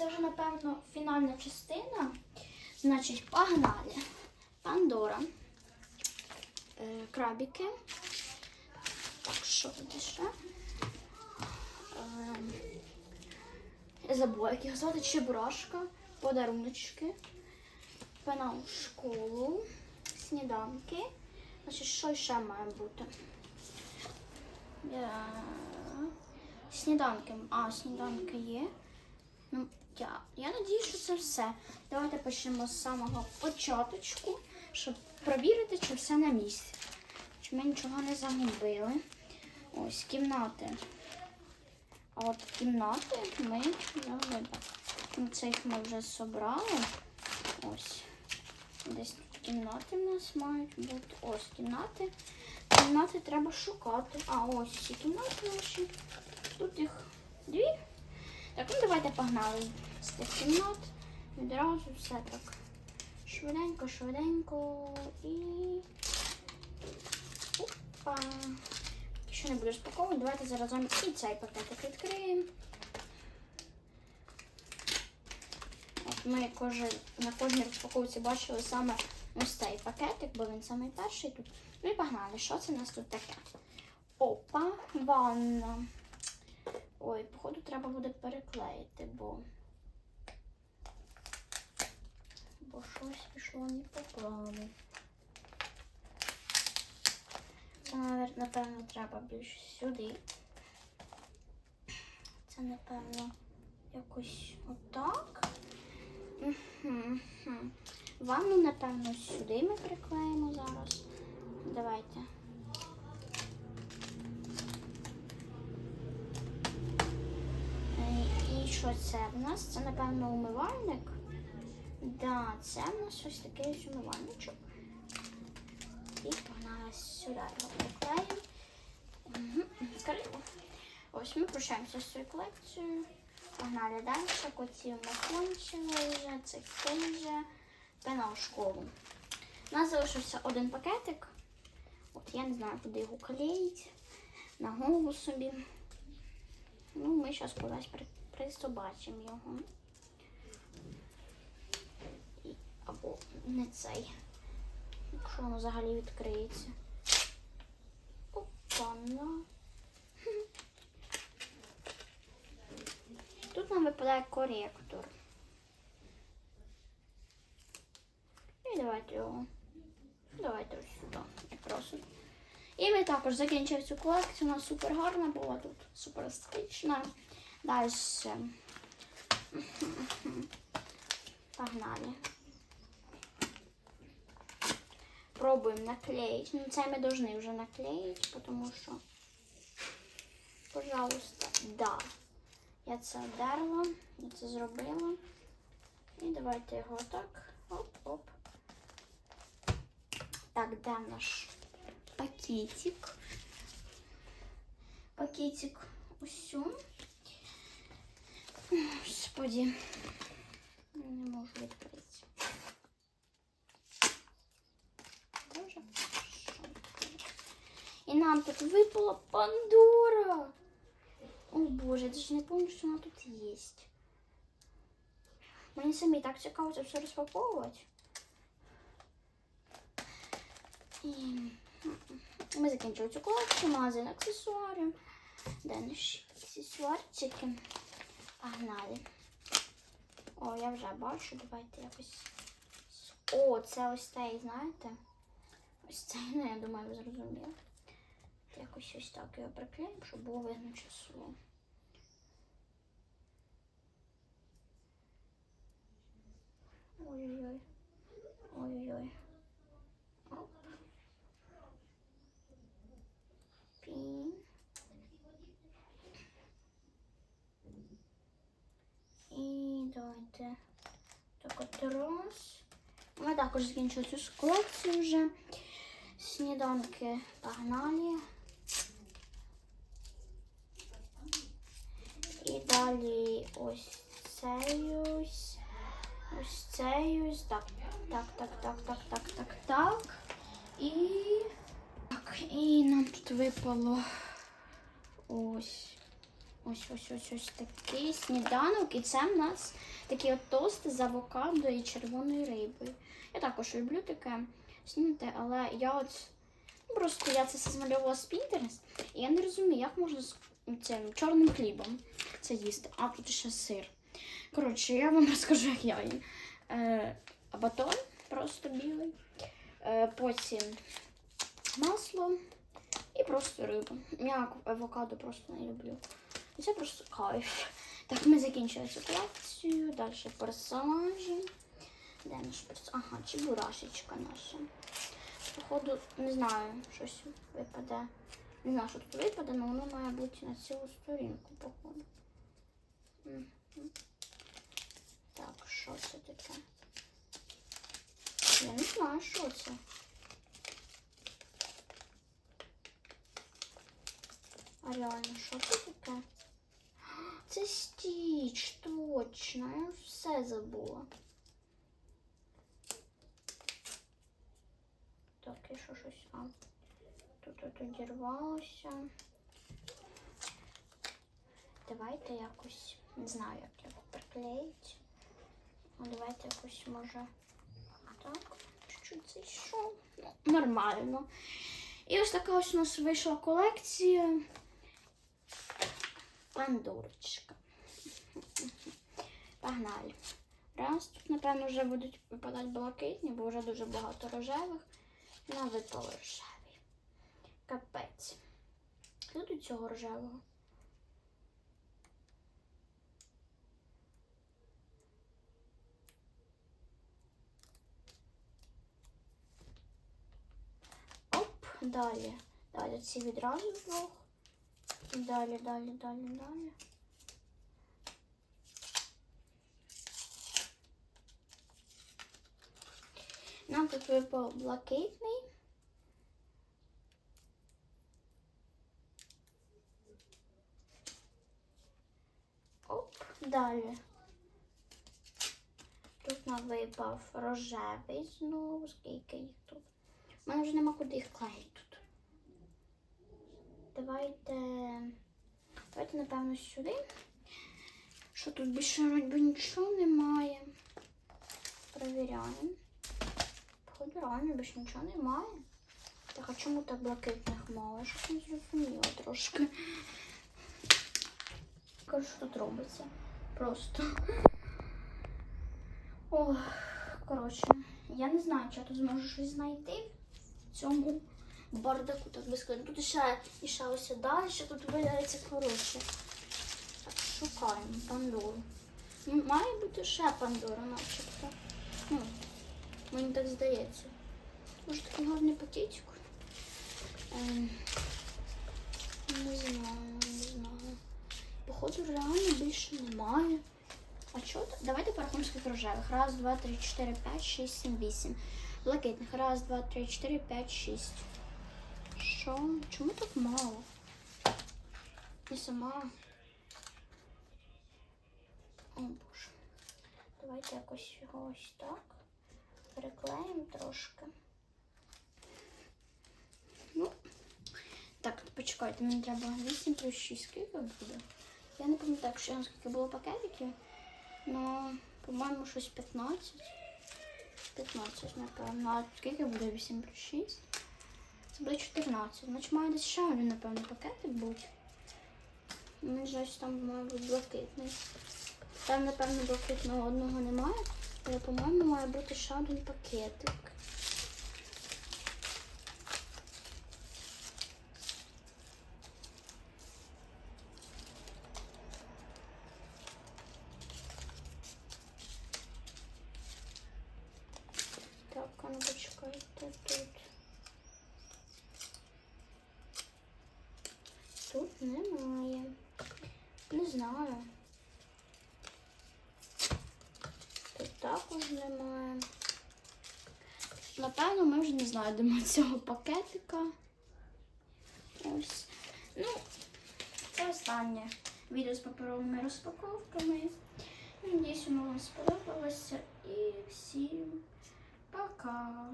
це вже, напевно, фінальна частина. Значить, погнали. Пандора. Е, крабики. Так, що тут ще? Е, я забула, як його звати Чебурашка, подаруночки, пена у школу, сніданки. Значить, що ще має бути? Е, Сніданки. А, сніданки є. Ну, я, я надію, що це все. Давайте почнемо з самого початочку, щоб провірити, чи все на місці. Чи ми нічого не загубили. Ось кімнати. А от кімнати ми загубили. Ну, Це їх ми вже зібрали. Ось. Десь тут кімнати в нас мають бути. Ось кімнати. Кімнати треба шукати. А ось ці кімнати наші. Тут їх дві. Так, ну давайте погнали з тих кімнат. Відразу все так. Швиденько, швиденько і. Опа. Ще не буду розпаковувати. Давайте заразом і цей пакетик відкриємо. От ми кожен, на кожній розпаковці бачили саме ось цей пакетик, бо він самий перший тут. Ну і погнали. Що це у нас тут таке? Опа, ванна. Ой, походу, треба буде переклеїти, бо. Бо щось пішло не по плану. Напевно, треба більш сюди. Це, напевно, якось отак. Ванну, напевно, сюди ми приклеїмо зараз. Давайте. Е, І що це в нас? Це, напевно, умивальник. Да, це в нас ось такий ось умивальничок. І погнали сюди його приклеїмо. Скажи. Ось ми прощаємося з цією колекцією. Погнали далі. Коті ми кончили вже, цей вже. Пена у школу. У нас залишився один пакетик. От я не знаю, куди його клеїть. На голову собі. Ну, ми зараз кудись при, пристобачимо його. Або не цей. Якщо воно взагалі відкриється. Опа-на. Тут нам випадає коректор. І давайте його. Давайте ось сюди. Якраз. І ми також закінчили цю колекцію. Вона супер гарна була тут, супер естетична. Далі. Погнали. Пробуємо наклеїти. Ну, це ми повинні вже наклеїти, тому що, пожалуйста, да. Я це одерла, я це зробила. І давайте його так. Оп-оп. Так, де наш пакетик? Пакетик усю. Господи, я не можу відкрити. Дуже хорошо. І нам тут випала Пандора. О боже, я даже не помню, що вона тут є. Мені самі так цікаво це все розпаковувати. І ми закінчили цю колекцію, магазин аксесуарів. Де наші аксесуарчики? Погнали. О, я вже бачу, давайте якось. О, це ось цей, знаєте? Ось цей, ну я думаю, ви зрозуміли. Якось ось так його приклеїмо, щоб було видно число. Ой-ой-ой. Оп. Пін. І давайте так от раз. Ми також закінчили цю колекцію вже. Сніданки погнали. І далі ось цей ось. Ось цей ось. Так, так, так, так, так, так, так, так. І. Так, і нам тут випало ось Ось ось ось ось такий сніданок. І це в нас такі от тости з авокадо і червоною рибою. Я також люблю таке снідати, але я от ну, просто я це все змальовувала з Pinterest, і я не розумію, як можна з цим чорним хлібом це їсти. А тут ще сир. Коротше, я вам розкажу, як я їм. Е, батон просто білий. Е, потім масло і просто риба. Я авокадо просто не люблю. І це просто кайф. Так, ми закінчили колекцію. Далі персонажі. Де наш персонаж? Ага, чебурашечка наша. Походу, не знаю, щось випаде. Не знаю, що тут випаде, але воно має бути на цілу сторінку, походу. Так, що це таке? Я не знаю, що це. А реально, що це таке? Це стіч, точно. Я все забула. Так, і що щось. А, тут от одірвалося. Давайте якось, не знаю, як його приклеїти. Ну, давайте якось може так. Чуть-чуть зайшов. Ну, нормально. І ось така ось у нас вийшла колекція. Пандурочка. Погнали. Раз, тут, напевно, вже будуть випадати блакитні, бо вже дуже багато рожевих. На випали рожеві. Капець. Тут цього рожевого? Оп, далі. Далі ці відразу двох. Далі, далі, далі, далі. Нам тут випав блакитний. Оп, далі. Тут нам випав рожевий знову. Скільки їх тут? У мене вже нема куди їх клеїти. Давайте. Давайте, напевно, сюди. Що тут більше вроді нічого немає. Провіряємо. Походу, більше нічого немає. Так, а чому так блакитних мало? Щось не зрозуміло трошки. Кажу, що тут робиться. Просто. Ох, коротше, я не знаю, чи я тут зможу щось знайти в цьому бардаку, так би сказати. Тут ще і далі, тут виявляється коротше. Так, шукаємо Пандору. Має бути ще Пандора, начебто. Ну, мені так здається. Може такий гарний пакетик. Ем, не знаю, не знаю. Походу реально більше немає. А чого? Давайте порахуємо скільки рожевих. Раз, два, три, чотири, п'ять, шість, сім, вісім. Блакитних. Раз, два, три, чотири, п'ять, шість. Що? Чому так мало? І сама. О боже. Давайте якось його ось так. Переклеїмо трошки. Ну. Так, почекайте, мені треба 8 плюс 6 скільки буде. Я не пам'ятаю, що скільки було пакетиків. Ну, по-моєму, щось 15. 15, напевно. А скільки буде 8 плюс 6? Буде 14. Значить, має десь ще один, напевно, пакетик бути. Мені щось там має бути блакитний. Там, напевно, блакитного одного немає. Але, по-моєму, має бути ще один пакетик. Так, а ну почекайте тут. Тут немає. Не знаю. Тут також немає. Напевно, ми вже не знайдемо цього пакетика. Ось. Ну, це останнє відео з паперовими розпаковками. Надіюсь, воно вам сподобалося. І всім пока!